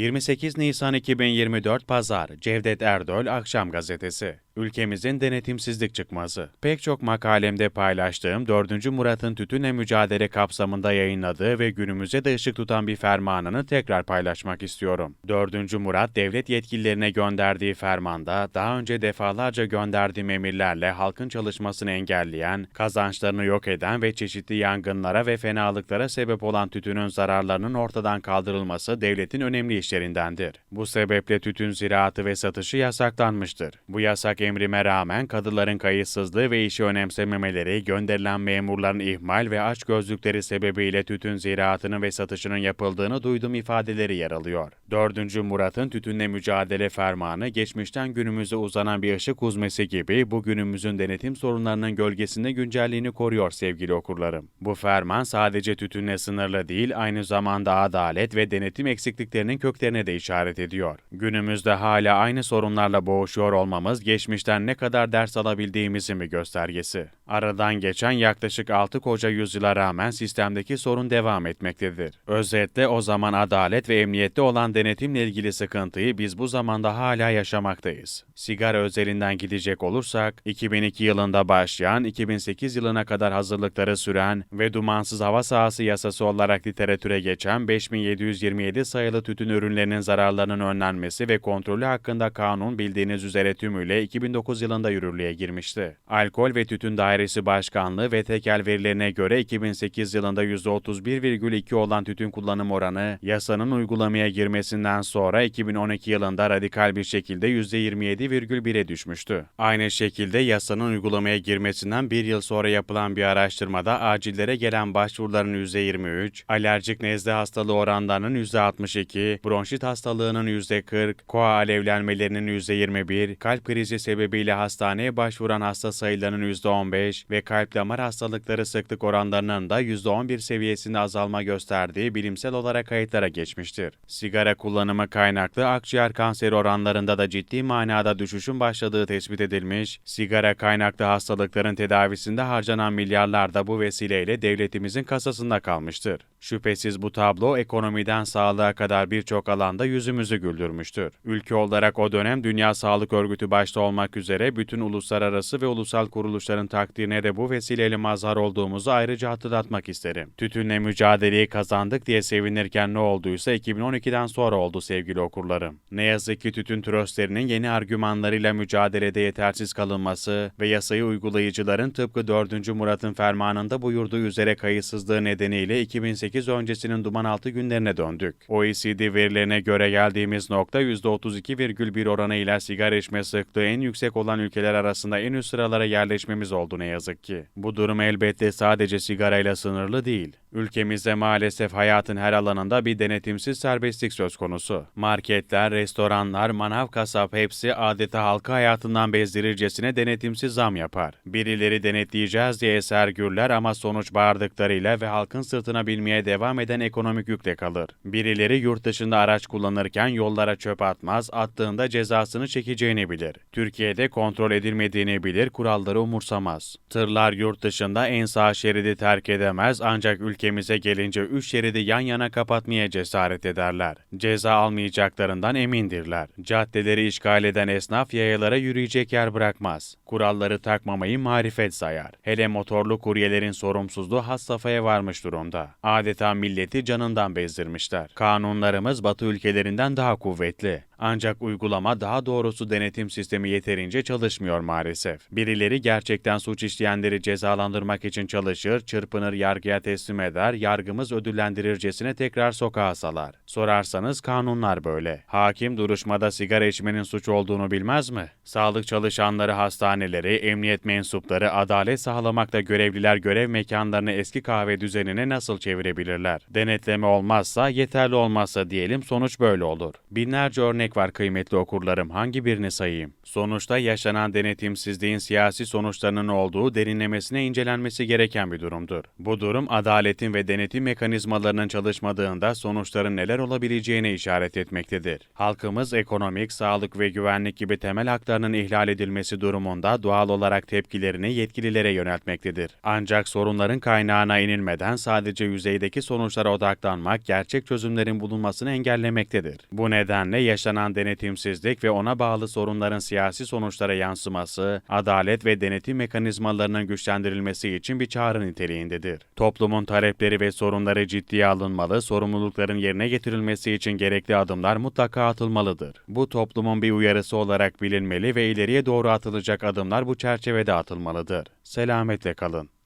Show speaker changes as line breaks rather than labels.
28 Nisan 2024 Pazar Cevdet Erdöl Akşam Gazetesi Ülkemizin denetimsizlik çıkması. Pek çok makalemde paylaştığım 4. Murat'ın tütünle mücadele kapsamında yayınladığı ve günümüze de ışık tutan bir fermanını tekrar paylaşmak istiyorum. 4. Murat, devlet yetkililerine gönderdiği fermanda daha önce defalarca gönderdiğim emirlerle halkın çalışmasını engelleyen, kazançlarını yok eden ve çeşitli yangınlara ve fenalıklara sebep olan tütünün zararlarının ortadan kaldırılması devletin önemli işlerindendir. Bu sebeple tütün ziraatı ve satışı yasaklanmıştır. Bu yasak emrime rağmen kadıların kayıtsızlığı ve işi önemsememeleri, gönderilen memurların ihmal ve açgözlükleri sebebiyle tütün ziraatının ve satışının yapıldığını duyduğum ifadeleri yer alıyor. 4. Murat'ın tütünle mücadele fermanı geçmişten günümüze uzanan bir ışık huzmesi gibi bu günümüzün denetim sorunlarının gölgesinde güncelliğini koruyor sevgili okurlarım. Bu ferman sadece tütünle sınırlı değil, aynı zamanda adalet ve denetim eksikliklerinin köklerine de işaret ediyor. Günümüzde hala aynı sorunlarla boğuşuyor olmamız geçmişten ne kadar ders alabildiğimizin bir göstergesi. Aradan geçen yaklaşık 6 koca yüzyıla rağmen sistemdeki sorun devam etmektedir. Özetle o zaman adalet ve emniyette olan denetimle ilgili sıkıntıyı biz bu zamanda hala yaşamaktayız. Sigara özelinden gidecek olursak, 2002 yılında başlayan, 2008 yılına kadar hazırlıkları süren ve dumansız hava sahası yasası olarak literatüre geçen 5727 sayılı tütün ürünlerinin zararlarının önlenmesi ve kontrolü hakkında kanun bildiğiniz üzere tümüyle 2009 yılında yürürlüğe girmişti. Alkol ve Tütün Dairesi Başkanlığı ve tekel verilerine göre 2008 yılında %31,2 olan tütün kullanım oranı yasanın uygulamaya girmesinden sonra 2012 yılında radikal bir şekilde %27,1'e düşmüştü. Aynı şekilde yasanın uygulamaya girmesinden bir yıl sonra yapılan bir araştırmada acillere gelen başvuruların %23, alerjik nezle hastalığı oranlarının %62, bronşit hastalığının %40, koa alevlenmelerinin %21, kalp krizi sebebiyle hastaneye başvuran hasta sayılarının %15 ve kalp damar hastalıkları sıklık oranlarının da %11 seviyesinde azalma gösterdiği bilimsel olarak kayıtlara geçmiştir. Sigara kullanımı kaynaklı akciğer kanseri oranlarında da ciddi manada düşüşün başladığı tespit edilmiş, sigara kaynaklı hastalıkların tedavisinde harcanan milyarlar da bu vesileyle devletimizin kasasında kalmıştır. Şüphesiz bu tablo ekonomiden sağlığa kadar birçok alanda yüzümüzü güldürmüştür. Ülke olarak o dönem Dünya Sağlık Örgütü başta olmak üzere bütün uluslararası ve ulusal kuruluşların takdirine de bu vesileyle mazhar olduğumuzu ayrıca hatırlatmak isterim. Tütünle mücadeleyi kazandık diye sevinirken ne olduysa 2012'den sonra oldu sevgili okurlarım. Ne yazık ki tütün tröstlerinin yeni argümanlarıyla mücadelede yetersiz kalınması ve yasayı uygulayıcıların tıpkı 4. Murat'ın fermanında buyurduğu üzere kayıtsızlığı nedeniyle 2008 öncesinin duman altı günlerine döndük. OECD verilerine göre geldiğimiz nokta %32,1 oranıyla sigara içme sıklığı en yüksek olan ülkeler arasında en üst sıralara yerleşmemiz oldu ne yazık ki. Bu durum elbette sadece sigarayla sınırlı değil. Ülkemizde maalesef hayatın her alanında bir denetimsiz serbestlik söz konusu. Marketler, restoranlar, manav kasap hepsi adeta halkı hayatından bezdirircesine denetimsiz zam yapar. Birileri denetleyeceğiz diye eser gürler ama sonuç bağırdıklarıyla ve halkın sırtına bilmeye devam eden ekonomik yükle kalır. Birileri yurt dışında araç kullanırken yollara çöp atmaz, attığında cezasını çekeceğini bilir. Türkiye'de kontrol edilmediğini bilir, kuralları umursamaz. Tırlar yurt dışında en sağ şeridi terk edemez ancak ülkemize gelince üç şeridi yan yana kapatmaya cesaret ederler. Ceza almayacaklarından emindirler. Caddeleri işgal eden esnaf yayalara yürüyecek yer bırakmaz. Kuralları takmamayı marifet sayar. Hele motorlu kuryelerin sorumsuzluğu has safhaya varmış durumda. Adeta milleti canından bezdirmişler. Kanunlarımız Batı ülkelerinden daha kuvvetli. Ancak uygulama daha doğrusu denetim sistemi yeterince çalışmıyor maalesef. Birileri gerçekten suç işleyenleri cezalandırmak için çalışır, çırpınır yargıya teslim eder, yargımız ödüllendirircesine tekrar sokağa salar. Sorarsanız kanunlar böyle. Hakim duruşmada sigara içmenin suç olduğunu bilmez mi? Sağlık çalışanları hastaneleri, emniyet mensupları adalet sağlamakta görevliler görev mekanlarını eski kahve düzenine nasıl çevirebilirler? Denetleme olmazsa, yeterli olmazsa diyelim sonuç böyle olur. Binlerce örnek örnek var kıymetli okurlarım. Hangi birini sayayım? Sonuçta yaşanan denetimsizliğin siyasi sonuçlarının olduğu derinlemesine incelenmesi gereken bir durumdur. Bu durum adaletin ve denetim mekanizmalarının çalışmadığında sonuçların neler olabileceğine işaret etmektedir. Halkımız ekonomik, sağlık ve güvenlik gibi temel haklarının ihlal edilmesi durumunda doğal olarak tepkilerini yetkililere yöneltmektedir. Ancak sorunların kaynağına inilmeden sadece yüzeydeki sonuçlara odaklanmak gerçek çözümlerin bulunmasını engellemektedir. Bu nedenle yaşanan denetimsizlik ve ona bağlı sorunların siyasi sonuçlara yansıması, adalet ve denetim mekanizmalarının güçlendirilmesi için bir çağrı niteliğindedir. Toplumun talepleri ve sorunları ciddiye alınmalı, sorumlulukların yerine getirilmesi için gerekli adımlar mutlaka atılmalıdır. Bu toplumun bir uyarısı olarak bilinmeli ve ileriye doğru atılacak adımlar bu çerçevede atılmalıdır. Selametle kalın.